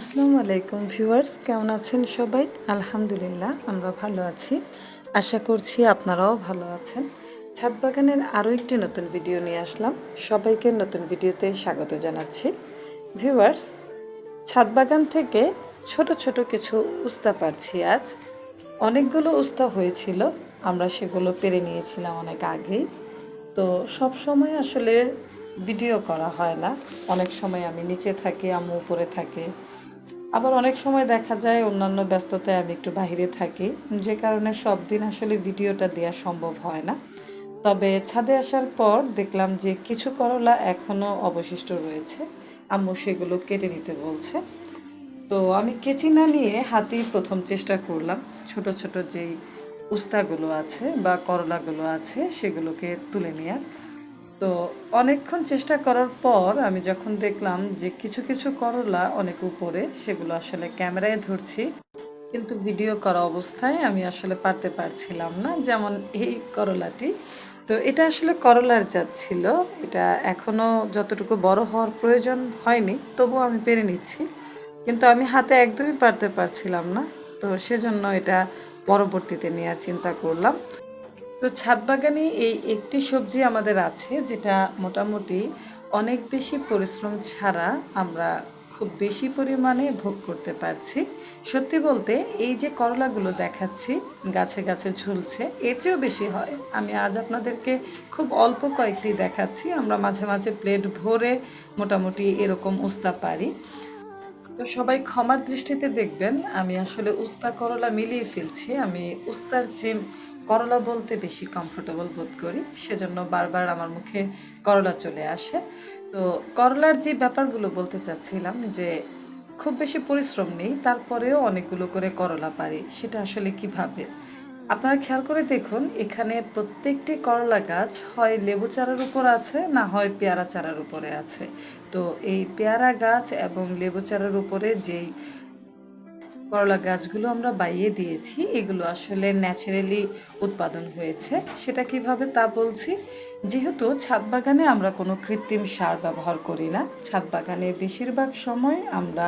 আসসালামু আলাইকুম ভিউয়ার্স, কেমন আছেন সবাই? আলহামদুলিল্লাহ, আমরা ভালো আছি। আশা করছি আপনারাও ভালো আছেন। ছাদ বাগানের আরও একটি নতুন ভিডিও নিয়ে আসলাম। সবাইকে নতুন ভিডিওতে স্বাগত জানাচ্ছি। ভিউয়ার্স ছাদ বাগান থেকে ছোট ছোট কিছু উস্তা পাচ্ছি আজ। অনেকগুলো উস্তা হয়েছিল, আমরা সেগুলো পেরে নিয়েছিলাম অনেক আগেই। তো সব সময় আসলে ভিডিও করা হয় না। অনেক সময় আমি নিচে থাকি, আম্মু উপরে থাকে। আবার অনেক সময় দেখা যায় অন্যান্য ব্যস্ততায় আমি একটু বাইরে থাকি, যে কারণে সব দিন আসলে ভিডিওটা দেওয়া সম্ভব হয় না। তবে ছাদে আসার পর দেখলাম যে কিছু করলা এখনও অবশিষ্ট রয়েছে। আম্মু সেগুলো কেটে নিতে বলছে। তো আমি কেচি না নিয়ে হাতেই প্রথম চেষ্টা করলাম। ছোট ছোট যেই উস্তাগুলো আছে বা করলাগুলো আছে সেগুলোকে তুলে নেওয়ার তো অনেকক্ষণ চেষ্টা করার পর আমি যখন দেখলাম যে কিছু কিছু করলা অনেক উপরে, সেগুলো আসলে ক্যামেরায় ধরছি। কিন্তু ভিডিও করা অবস্থায় আমি আসলে পারতে পারছিলাম না, যেমন এই করলাটি। তো এটা আসলে করলার জাত ছিল। এটা এখনও যতটুকু বড় হওয়ার প্রয়োজন হয়নি, তবুও আমি পেরে নিচ্ছি। কিন্তু আমি হাতে একদমই পারতে পারছিলাম না। তো সেজন্য এটা পরবর্তীতে নেওয়ার চিন্তা করলাম। তো ছাদ বাগানে এই একটি সবজি আমাদের আছে, যেটা মোটামুটি অনেক বেশি পরিশ্রম ছাড়া আমরা খুব বেশি পরিমাণে ভোগ করতে পারছি। সত্যি বলতে, এই যে করলাগুলো দেখাচ্ছি, গাছে গাছে ঝুলছে, এর চেয়েও বেশি হয়। আমি আজ আপনাদেরকে খুব অল্প কয়েকটি দেখাচ্ছি, আমরা মাঝে মাঝে প্লেট ভরে মোটামুটি এরকম উস্তা পারি। তো সবাই ক্ষমার দৃষ্টিতে দেখবেন, আমি আসলে উস্তা করলা মিলিয়ে ফেলছি। আমি উস্তার যে করলা বলতে বেশি কমফোর্টেবল বোধ করি, সেজন্য বারবার আমার মুখে করলা চলে আসে। তো করলার যে ব্যাপারগুলো বলতে চাচ্ছিলাম যে, খুব বেশি পরিশ্রম নেই, তারপরেও অনেকগুলো করে করলা পারি, সেটা আসলে কীভাবে? আপনারা খেয়াল করে দেখুন, এখানে প্রত্যেকটি করলা গাছ হয় লেবু চারার উপর আছে, না হয় পেয়ারা চারার উপরে আছে। তো এই পেয়ারা গাছ এবং লেবু চারার উপরে যেই করলা গাছগুলো আমরা বাইয়ে দিয়েছি। এগুলো আসলে ন্যাচারালি উৎপাদন হয়েছে। সেটা কীভাবে তা বলছি? যেহেতু ছাদ বাগানে আমরা কোনো কৃত্রিম সার ব্যবহার করি না, ছাদ বাগানে বেশিরভাগ সময় আমরা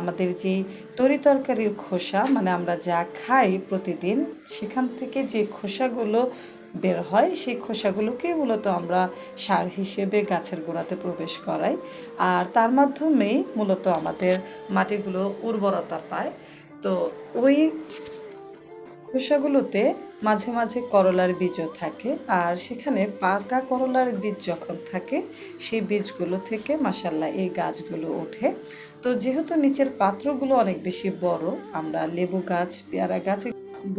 আমাদের যে তরি তরকারির খোসা মানে আমরা যা খাই প্রতিদিন, সেখান থেকে যে খোসাগুলো বের হয়, সেই খোসাগুলোকেই মূলত আমরা সার হিসেবে গাছের গোড়াতে প্রবেশ করাই। আর তার মাধ্যমেই মূলত আমাদের মাটিগুলো উর্বরতা পায়। তো ওই খোসাগুলোতে মাঝে মাঝে করলার বীজও থাকে। আর সেখানে পাকা করলার বীজ যখন থাকে, সেই বীজগুলো থেকে মাসাল্লাহ এই গাছগুলো ওঠে। তো যেহেতু নিচের পাত্রগুলো অনেক বেশি বড়, আমরা লেবু গাছ, পেয়ারা গাছ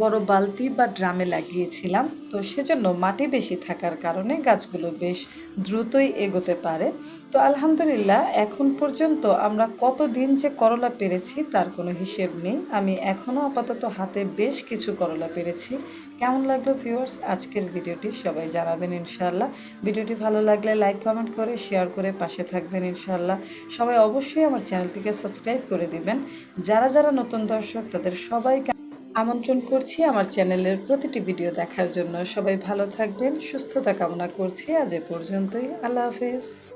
বড় বালতি বা ড্রামে লাগিয়েছিলাম। তো সেজন্য মাটি বেশি থাকার কারণে গাছগুলো বেশ দ্রুতই এগোতে পারে। তো আলহামদুলিল্লাহ, এখন পর্যন্ত আমরা কত দিন যে করলা পেরেছি তার কোনো হিসেব নেই। আমি এখনও আপাতত হাতে বেশ কিছু করলা পেরেছি। কেমন লাগল ভিউয়ার্স? আজকের ভিডিওটি সবাই জানাবেন ইনশাল্লাহ ভিডিওটি ভালো লাগলে লাইক, কমেন্ট করে, শেয়ার করে পাশে থাকবেন ইনশাল্লাহ সবাই অবশ্যই আমার চ্যানেলটিকে সাবস্ক্রাইব করে দিবেন। যারা যারা নতুন দর্শক, তাদের সবাইকে আমন্ত্রণ করছি আমার চ্যানেলের প্রতিটি ভিডিও দেখার জন্য। সবাই ভালো থাকবেন, সুস্থতা কামনা করছি। আজ এ পর্যন্তই। আল্লাহ হাফেজ।